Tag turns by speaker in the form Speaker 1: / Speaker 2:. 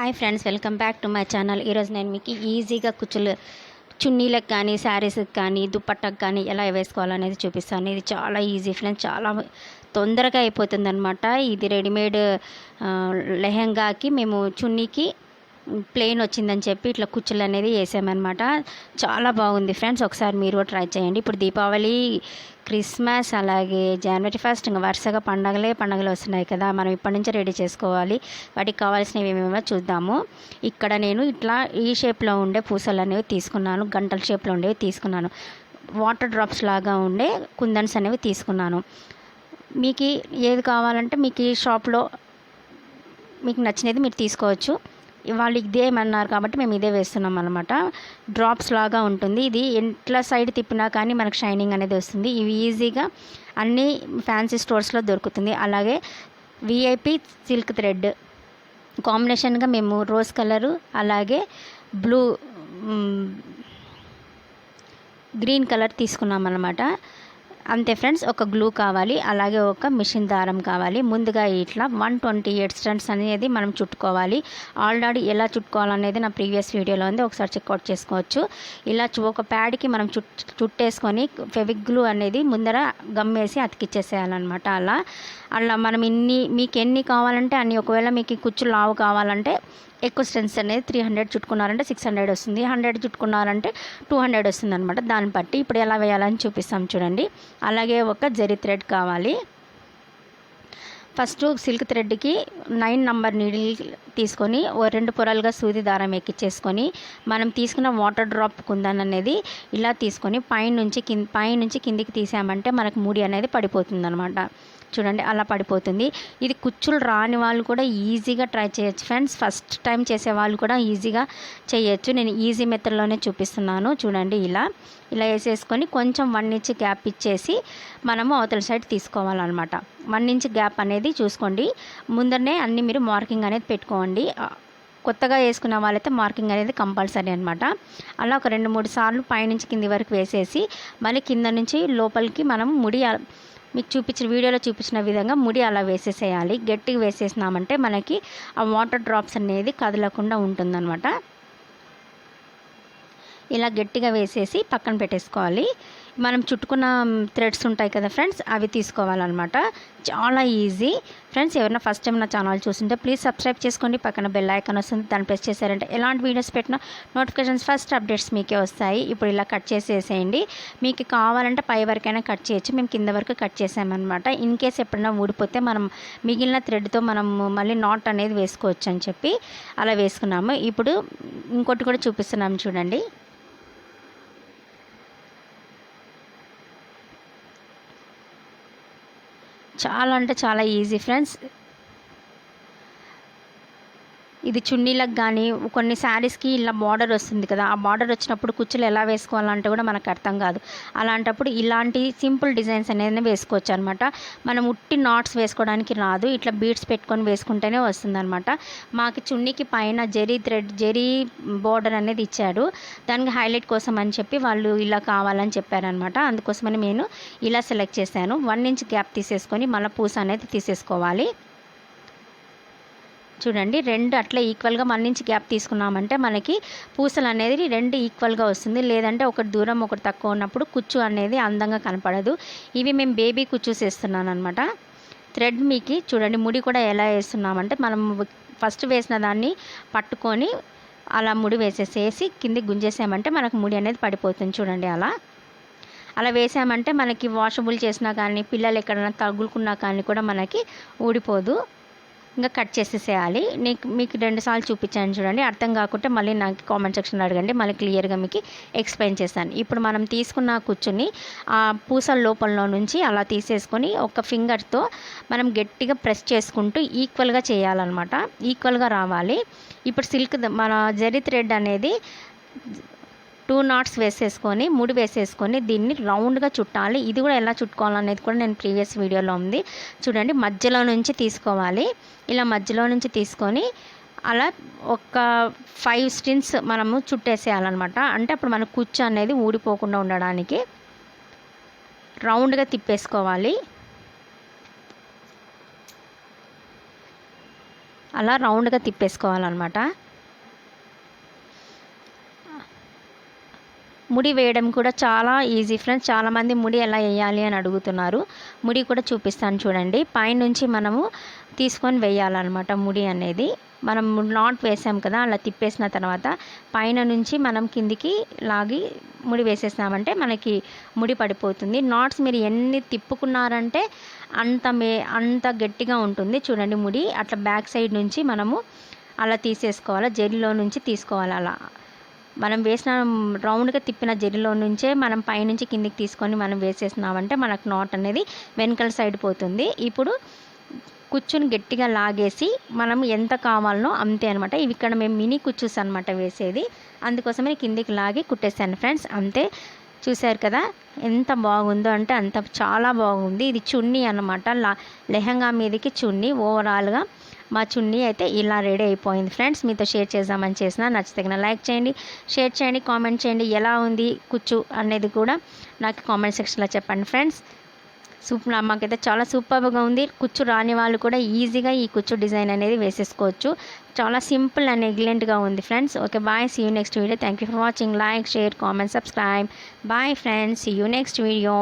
Speaker 1: Hi friends welcome back to my channel. ఈరోజు నేను మీకు ఈజీగా కుచ్చులు చున్నీలకు కానీ శారీస్కి కానీ దుప్పట్టకు కానీ ఎలా వేసుకోవాలనేది చూపిస్తాను. ఇది చాలా ఈజీ ఫ్రెండ్స్ చాలా తొందరగా అయిపోతుంది అనమాట ఇది రెడీమేడ్ లెహెంగాకి మేము చున్నీకి ప్లెయిన్ వచ్చిందని చెప్పి ఇట్లా కుచ్చులు అనేది వేసామన్నమాట. చాలా బాగుంది ఫ్రెండ్స్ ఒకసారి మీరు కూడా ట్రై చేయండి. ఇప్పుడు దీపావళి క్రిస్మస్ అలాగే జనవరి ఫస్ట్ ఇంకా వరుసగా పండగలే పండగలు వస్తున్నాయి కదా. మనం ఇప్పటి నుంచి రెడీ చేసుకోవాలి. వాటికి కావాల్సినవి ఏమేమో చూద్దాము. ఇక్కడ నేను ఇట్లా ఈ షేప్లో ఉండే పూసలు అనేవి తీసుకున్నాను. గంటల షేప్లో ఉండేవి తీసుకున్నాను. వాటర్ డ్రాప్స్ లాగా ఉండే కుందన్స్ అనేవి తీసుకున్నాను. మీకు ఏది కావాలంటే మీకు ఈ షాప్లో మీకు నచ్చినది మీరు తీసుకోవచ్చు. వాళ్ళు ఇదేమన్నారు కాబట్టి మేము ఇదే వేస్తున్నాం అనమాట డ్రాప్స్ లాగా ఉంటుంది. ఇది ఎట్లా సైడ్ తిప్పినా కానీ మనకు షైనింగ్ అనేది వస్తుంది. ఇవి ఈజీగా అన్ని ఫ్యాన్సీ స్టోర్స్లో దొరుకుతుంది. అలాగే విఐపి సిల్క్ థ్రెడ్ కాంబినేషన్గా మేము రోజ్ కలరు అలాగే బ్లూ గ్రీన్ కలర్ తీసుకున్నాం అనమాట అంతే ఫ్రెండ్స్ ఒక గ్లూ కావాలి అలాగే ఒక మిషన్ దారం కావాలి. ముందుగా ఇట్లా వన్ ట్వంటీ ఎయిట్ స్టంట్స్ అనేది మనం చుట్టుకోవాలి. ఆల్రెడీ ఎలా చుట్టుకోవాలనేది నా ప్రీవియస్ వీడియోలో ఉంది ఒకసారి చెక్అవుట్ చేసుకోవచ్చు. ఇలా ఒక ప్యాడ్కి మనం చుట్ చుట్టేసుకొని ఫెవిక్ గ్లూ అనేది ముందర గమ్మేసి అతికిచ్చేసేయాలన్నమాట అలా. అలా మనం ఇన్ని మీకు ఎన్ని కావాలంటే అన్ని ఒకవేళ మీకు ఈ కుచ్చు లావు కావాలంటే ఎక్కువ స్ట్రెంత్స్ అనేది త్రీ హండ్రెడ్ చుట్టుకున్నారంటే సిక్స్ హండ్రెడ్ వస్తుంది. హండ్రెడ్ చుట్టుకున్నారంటే టూ హండ్రెడ్ వస్తుంది అనమాట దాన్ని బట్టి ఇప్పుడు ఎలా వేయాలని చూపిస్తాం చూడండి. అలాగే ఒక జరి థ్రెడ్ కావాలి. ఫస్ట్ సిల్క్ థ్రెడ్కి నైన్ నంబర్ నీడిల్ తీసుకొని ఓ రెండు పొరలుగా సూది దారం ఎక్కించేసుకొని మనం తీసుకున్న వాటర్ డ్రాప్ కుందన్ అనేది ఇలా తీసుకొని పైనుంచి కింద పైనుంచి కిందికి తీసామంటే మనకు ముడి అనేది పడిపోతుంది అనమాట చూడండి అలా పడిపోతుంది. ఇది కుచ్చులు రాని వాళ్ళు కూడా ఈజీగా ట్రై చేయొచ్చు ఫ్రెండ్స్. ఫస్ట్ టైం చేసే వాళ్ళు కూడా ఈజీగా చేయొచ్చు. నేను ఈజీ మెథడ్లోనే చూపిస్తున్నాను. చూడండి ఇలా. ఇలా వేసేసుకొని కొంచెం వన్ ఇంచ్ గ్యాప్ ఇచ్చేసి మనము అవతల సైడ్ తీసుకోవాలన్నమాట. వన్ ఇంచ్ గ్యాప్ అనేది చూసుకోండి. ముందరనే అన్ని మీరు మార్కింగ్ అనేది పెట్టుకోండి. ఆ, కొత్తగా వేసుకున్న వాళ్ళైతే మార్కింగ్ అనేది కంపల్సరీ అనమాట అలా ఒక రెండు మూడు సార్లు పైనుంచి కింది వరకు వేసేసి మళ్ళీ కింద నుంచి లోపలికి మనం ముడి మీకు చూపించిన వీడియోలో చూపించిన విధంగా ముడి అలా వేసేసేయాలి. గట్టిగా వేసేసినామంటే మనకి ఆ వాటర్ డ్రాప్స్ అనేది కదలకుండా ఉంటుందన్నమాట. ఇలా గట్టిగా వేసేసి పక్కన పెట్టేసుకోవాలి. మనం చుట్టుకున్న థ్రెడ్స్ ఉంటాయి కదా ఫ్రెండ్స్ అవి తీసుకోవాలన్నమాట. చాలా ఈజీ. ఫ్రెండ్స్ ఎవరైనా ఫస్ట్ టైం నా ఛానల్ చూస్తుంటే ప్లీజ్ సబ్స్క్రైబ్ చేసుకోండి. పక్కన బెల్ ఐకాన్ వస్తుంది దాన్ని ప్రెస్ చేశారంటే ఎలాంటి వీడియోస్ పెట్టినా నోటిఫికేషన్స్ ఫస్ట్ అప్డేట్స్ మీకే వస్తాయి. ఇప్పుడు ఇలా కట్ చేసేసేయండి. మీకు కావాలంటే పై వరకైనా కట్ చేయొచ్చు. మేము కింద వరకు కట్ చేసామన్నమాట. ఇన్ కేస్ ఎప్పుడైనా ఊడిపోతే మనం మిగిలిన థ్రెడ్తో మనం మళ్ళీ నాట్ అనేది వేసుకోవచ్చు అని చెప్పి అలా వేసుకున్నాము. ఇప్పుడు ఇంకోటి కూడా చూపిస్తున్నాము చూడండి. చాలా అంటే చాలా ఈజీ ఫ్రెండ్స్. ఇది చున్నీలకు కానీ కొన్ని శారీస్కి ఇలా బార్డర్ వస్తుంది కదా ఆ బార్డర్ వచ్చినప్పుడు కుచ్చులు ఎలా వేసుకోవాలంటే కూడా మనకు అర్థం కాదు. అలాంటప్పుడు ఇలాంటి సింపుల్ డిజైన్స్ అనేది వేసుకోవచ్చు అనమాట మనం ఉట్టి నాట్స్ వేసుకోవడానికి రాదు ఇట్లా బీడ్స్ పెట్టుకొని వేసుకుంటేనే వస్తుందన్నమాట. మాకు చున్నీకి పైన జెరీ థ్రెడ్ జెరీ బార్డర్ అనేది ఇచ్చాడు. దానికి హైలైట్ కోసం అని చెప్పి వాళ్ళు ఇలా కావాలని చెప్పారనమాట అందుకోసమని నేను ఇలా సెలెక్ట్ చేశాను. వన్ ఇంచ్ గ్యాప్ తీసేసుకొని మళ్ళీ పూస అనేది తీసేసుకోవాలి. చూడండి రెండు అట్లా ఈక్వల్గా మన నుంచి గ్యాప్ తీసుకున్నామంటే మనకి పూసలు అనేది రెండు ఈక్వల్గా వస్తుంది. లేదంటే ఒకటి దూరం ఒకటి తక్కువ ఉన్నప్పుడు కుచ్చు అనేది అందంగా కనపడదు. ఇవి మేము బేబీ కుచ్చుస్ వేస్తున్నాను అనమాట థ్రెడ్ మీకి చూడండి ముడి కూడా ఎలా వేస్తున్నామంటే మనం ఫస్ట్ వేసిన దాన్ని పట్టుకొని అలా ముడి వేసేసేసి కింది గుంజేసామంటే మనకు ముడి అనేది పడిపోతుంది చూడండి అలా. అలా వేసామంటే మనకి వాషబుల్ చేసినా కానీ పిల్లలు ఎక్కడైనా తగులుకున్నా కానీ కూడా మనకి ఊడిపోదు. ఇంకా కట్ చేసేసేయాలి. నీకు మీకు రెండుసార్లు చూపించాను చూడండి. అర్థం కాకుంటే మళ్ళీ నాకు కామెంట్ సెక్షన్లో అడగండి. మళ్ళీ క్లియర్గా మీకు ఎక్స్ప్లెయిన్ చేస్తాను. ఇప్పుడు మనం తీసుకున్న కూర్చుని ఆ పూసల లోపల నుంచి అలా తీసేసుకొని ఒక ఫింగర్తో మనం గట్టిగా ప్రెస్ చేసుకుంటూ ఈక్వల్గా చేయాలన్నమాట. ఈక్వల్గా రావాలి. ఇప్పుడు సిల్క్ మన జరి థ్రెడ్ అనేది టూ నాట్స్ వేసేసుకొని ముడి వేసేసుకొని దీన్ని రౌండ్గా చుట్టాలి. ఇది కూడా ఎలా చుట్టుకోవాలనేది కూడా నేను ప్రీవియస్ వీడియోలో ఉంది. చూడండి మధ్యలో నుంచి తీసుకోవాలి. ఇలా మధ్యలో నుంచి తీసుకొని అలా ఒక ఫైవ్ స్టిన్స్ మనము చుట్టేసేయాలన్నమాట. అంటే అప్పుడు మన కుచ్చు అనేది ఊడిపోకుండా ఉండడానికి రౌండ్గా తిప్పేసుకోవాలి. అలా రౌండ్గా తిప్పేసుకోవాలన్నమాట. ముడి వేయడం కూడా చాలా ఈజీ ఫ్రెండ్స్. చాలామంది ముడి ఎలా వేయాలి అని అడుగుతున్నారు. ముడి కూడా చూపిస్తాను చూడండి. పైనుంచి మనము తీసుకొని వేయాలన్నమాట ముడి అనేది. మనం నాట్ వేసాం కదా అలా తిప్పేసిన తర్వాత పైన నుంచి మనం కిందికి లాగి ముడి వేసేసామంటే మనకి ముడి పడిపోతుంది. నాట్స్ మీరు ఎన్ని తిప్పుకున్నారంటే అంత మే అంత గట్టిగా ఉంటుంది చూడండి ముడి. అట్లా బ్యాక్ సైడ్ నుంచి మనము అలా తీసేసుకోవాలి. జెల్లో నుంచి తీసుకోవాలి అలా. మనం వేసిన రౌండ్గా తిప్పిన జెరీలో నుంచే మనం పైనుంచి కిందికి తీసుకొని మనం వేసేసినామంటే మనకు నాట్ అనేది వెనకల సైడ్ పోతుంది. ఇప్పుడు కుచ్చుని గట్టిగా లాగేసి మనం ఎంత కావాలనో అంతే అనమాట ఇవి ఇక్కడ మేము మినీ కుచ్చుస్ అనమాట వేసేది. అందుకోసమే కిందికి లాగి కుట్టేసాను ఫ్రెండ్స్ అంతే. చూశారు కదా? ఎంత బాగుందో అంటే అంత చాలా బాగుంది. ఇది చున్నీ అనమాట లా లెహంగా మీదకి చున్నీ. ఓవరాల్గా మా చున్నీ అయితే ఇలా రెడీ అయిపోయింది. ఫ్రెండ్స్ మీతో షేర్ చేద్దామని చేసిన. నచ్చితే లైక్ చేయండి షేర్ చేయండి కామెంట్ చేయండి. ఎలా ఉంది కుచ్చు అనేది కూడా నాకు కామెంట్ సెక్షన్లో చెప్పండి ఫ్రెండ్స్. సూపర్ మాకైతే చాలా సూపర్గా ఉంది. కుచ్చు రాని వాళ్ళు కూడా ఈజీగా ఈ కుచ్చు డిజైన్ అనేది వేసేసుకోవచ్చు. చాలా సింపుల్ అండ్ ఎగ్లెంట్గా ఉంది friends. Okay bye. See you next video thank you for watching like share comment subscribe bye friends see you next video